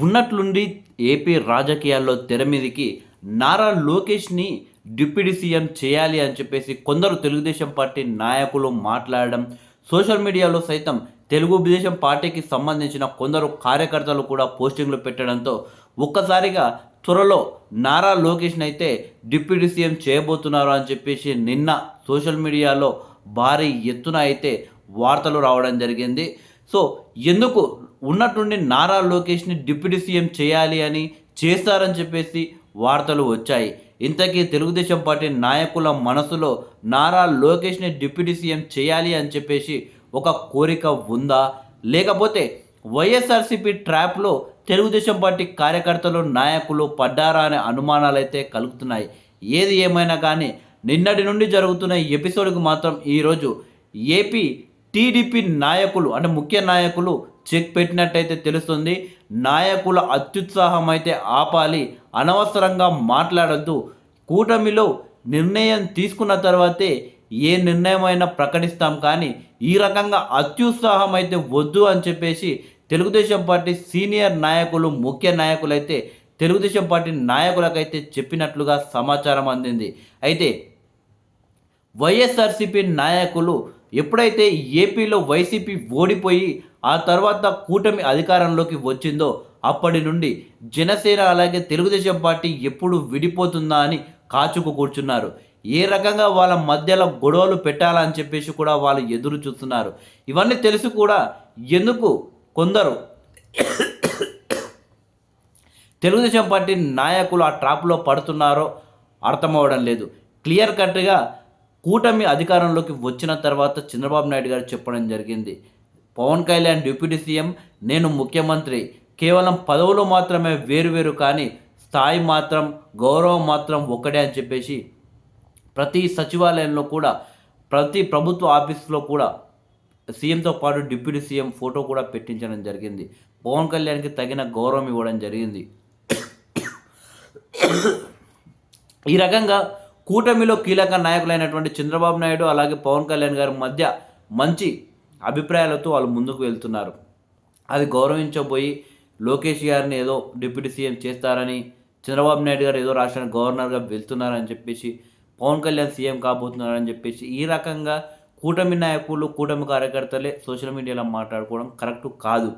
ఉన్నట్లుండి ఏపీ రాజకీయాల్లో తెర మీదకి నారా లోకేష్ని డిప్యూటీ సీఎం చేయాలి అని చెప్పేసి కొందరు తెలుగుదేశం పార్టీ నాయకులు మాట్లాడడం సోషల్ మీడియాలో సైతం తెలుగుదేశం పార్టీకి సంబంధించిన కొందరు కార్యకర్తలు కూడా పోస్టింగ్లు పెట్టడంతో ఒక్కసారిగా త్వరలో నారా లోకేష్ని అయితే డిప్యూటీ సీఎం చేయబోతున్నారు అని చెప్పేసి నిన్న సోషల్ మీడియాలో భారీ ఎత్తున అయితే వార్తలు రావడం జరిగింది. సో ఎందుకు ఉన్నటువంటి నారా లోకేష్ని డిప్యూటీ సీఎం చేయాలి అని చేస్తారని చెప్పేసి వార్తలు వచ్చాయి. ఇంతకీ తెలుగుదేశం పార్టీ నాయకుల మనసులో నారా లోకేష్ని డిప్యూటీ సీఎం చేయాలి అని చెప్పేసి ఒక కోరిక ఉందా? లేకపోతే వైఎస్ఆర్సీపీ ట్రాప్లో తెలుగుదేశం పార్టీ కార్యకర్తలు నాయకులు పడ్డారా అనే అనుమానాలు అయితే కలుగుతున్నాయి. ఏది ఏమైనా కానీ నిన్నటి నుండి జరుగుతున్న ఎపిసోడ్కు మాత్రం ఈరోజు ఏపీ టీడీపీ నాయకులు అంటే ముఖ్య నాయకులు చెక్ పెట్టినట్టయితే తెలుస్తుంది. నాయకుల అత్యుత్సాహం అయితే ఆపాలి. అనవసరంగా మాట్లాడద్దు. కూటమిలో నిర్ణయం తీసుకున్న తర్వాతే ఏ నిర్ణయమైనా ప్రకటిస్తాం. కానీ ఈ రకంగా అత్యుత్సాహం అయితే వద్దు అని చెప్పేసి తెలుగుదేశం పార్టీ సీనియర్ నాయకులు ముఖ్య నాయకులు అయితే తెలుగుదేశం పార్టీ నాయకులకైతే చెప్పినట్లుగా సమాచారం అందింది. అయితే వైఎస్ఆర్సీపీ నాయకులు ఎప్పుడైతే ఏపీలో వైసీపీ ఓడిపోయి ఆ తర్వాత కూటమి అధికారంలోకి వచ్చిందో అప్పటి నుండి జనసేన అలాగే తెలుగుదేశం పార్టీ ఎప్పుడు విడిపోతుందా అని కాచుకు కూర్చున్నారు. ఏ రకంగా వాళ్ళ మధ్యలో గొడవలు పెట్టాలని చెప్పేసి కూడా వాళ్ళు ఎదురు చూస్తున్నారు. ఇవన్నీ తెలుసు కూడా ఎందుకు కొందరు తెలుగుదేశం పార్టీ నాయకులు ఆ ట్రాప్లో పడుతున్నారో అర్థమవడం లేదు. క్లియర్ కట్గా కూటమి అధికారంలోకి వచ్చిన తర్వాత చంద్రబాబు నాయుడు గారు చెప్పడం జరిగింది. పవన్ కళ్యాణ్ డిప్యూటీ సీఎం నేను ముఖ్యమంత్రి. కేవలం పదవులు మాత్రమే వేరువేరు కానీ స్థాయి మాత్రం గౌరవం మాత్రం ఒక్కడే అని చెప్పేసి ప్రతి సచివాలయంలో కూడా ప్రతి ప్రభుత్వ ఆఫీస్లో కూడా సీఎంతో పాటు డిప్యూటీ సీఎం ఫోటో కూడా పెట్టించడం జరిగింది. పవన్ కళ్యాణ్కి తగిన గౌరవం ఇవ్వడం జరిగింది. ఈ రకంగా కూటమిలో కీలక నాయకులైనటువంటి చంద్రబాబు నాయుడు అలాగే పవన్ కళ్యాణ్ గారి మధ్య మంచి అభిప్రాయాలతో వాళ్ళు ముందుకు వెళ్తున్నారు. అది గౌరవించబోయి లోకేష్ గారిని ఏదో డిప్యూటీ సీఎం చేస్తారని చంద్రబాబు నాయుడు గారు ఏదో రాష్ట్రానికి గవర్నర్గా వెళ్తున్నారని చెప్పేసి పవన్ కళ్యాణ్ సీఎం కాబోతున్నారని చెప్పేసి ఈ రకంగా కూటమి నాయకులు కూటమి కార్యకర్తలే సోషల్ మీడియాలో మాట్లాడుకోవడం కరెక్ట్ కాదు.